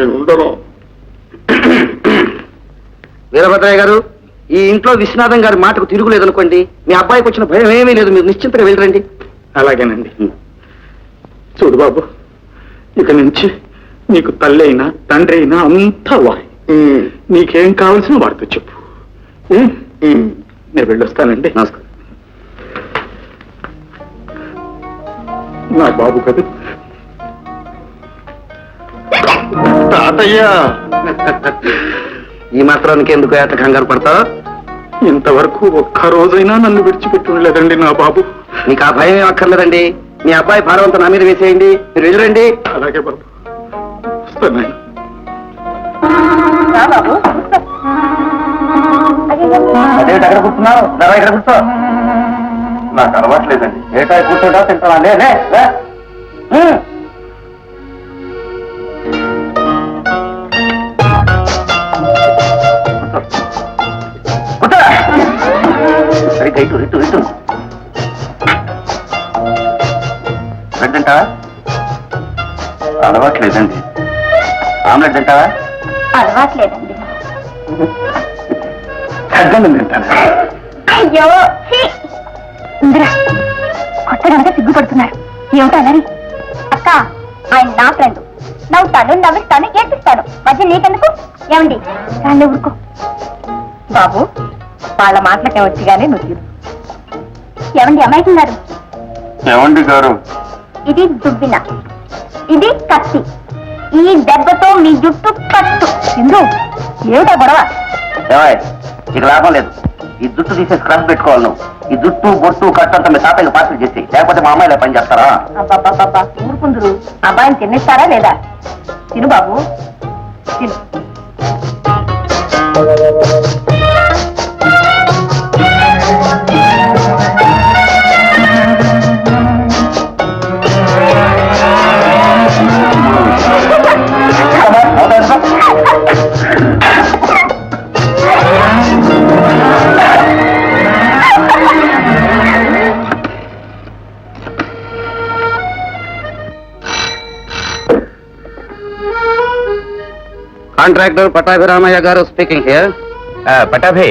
నేను ఉండను వీరభద్రయ్య గారు ఈ ఇంట్లో విశ్వనాథం గారి మాటకు తిరుగులేదనుకోండి మీ అబ్బాయికి వచ్చిన భయం ఏమీ లేదు మీరు నిశ్చింతగా వెళ్ళరండి. అలాగేనండి. చూడు బాబు ఇక నుంచి నీకు తల్లి అయినా తండ్రి అయినా అంతా వాయి. నీకేం కావాల్సిన వాడితో చెప్పు. ఏ? నేను వెళ్ళొస్తానండి. నమస్కారం. నా బాబు కదా. తాతయ్య. ఈ మాత్రానికి ఎందుకు ఏట కంగారు పడతావు? ఇంతవరకు ఒక్క రోజైనా నన్ను విడిచిపెట్టి ఉండలేదండి నా బాబు. మీకు ఆ భయం ఏం అక్కర్లేదండి. మీ అబ్బాయి భారవంతం నా మీద వేసేయండి. మీరు వెళ్ళరండి. అలాగే బాబు. వస్తాను అక్కడ కూర్చున్నావు. ఇక్కడ కూర్చో. నాకు అలవాట్లేదండి ఏటా కూర్చోటా తింటావా? లే ఇటు ఇటు ఇటు. బ్రెడ్ తింటావా అలవాట్లేదండి. ఆమ్లెట్ తింటావా? అలవాట్లేదండి. తగ్గండి తింటాను. అయ్యో! ఇందిరా కొత్తగా సిగ్గుపడుతున్నారు ఏమిటో అలరి అక్క ఆయన నా ఫ్రెండ్ నవ్వుతాను నవ్విస్తాను ఏడ్పిస్తాను. మధ్య నీకెందుకు? ఏమండి? రాళ్ళు ఊరుకో. బాబు వాళ్ళ మాటలకే వచ్చి కానీ నువ్వు తీరు ఏమండి అమ్మాయికి గారు ఏమండి గారు? ఇది దుబ్బిన. ఇది కత్తి. ఈ దెబ్బతో మీ జుట్టు కట్టు ఇందు ఏమిటా గొడవ? నీకు లాభం లేదు. ఈ జుట్టు తీసేసి క్రష్ పెట్టుకోవాలి నువ్వు. ఈ జుట్టు బొట్టు కట్టంతా మీ తాతయ్య పాత్ర చేసి. లేకపోతే మా అమ్మాయిలా పని చేస్తారా? ఊరుకుందరు. అబ్బాయిని తినేస్తారా లేదా? తిను బాబు. తిను. కాంట్రాక్టర్ పటాభిరామయ్య గారు స్పీకింగ్ హియర్ పటాభి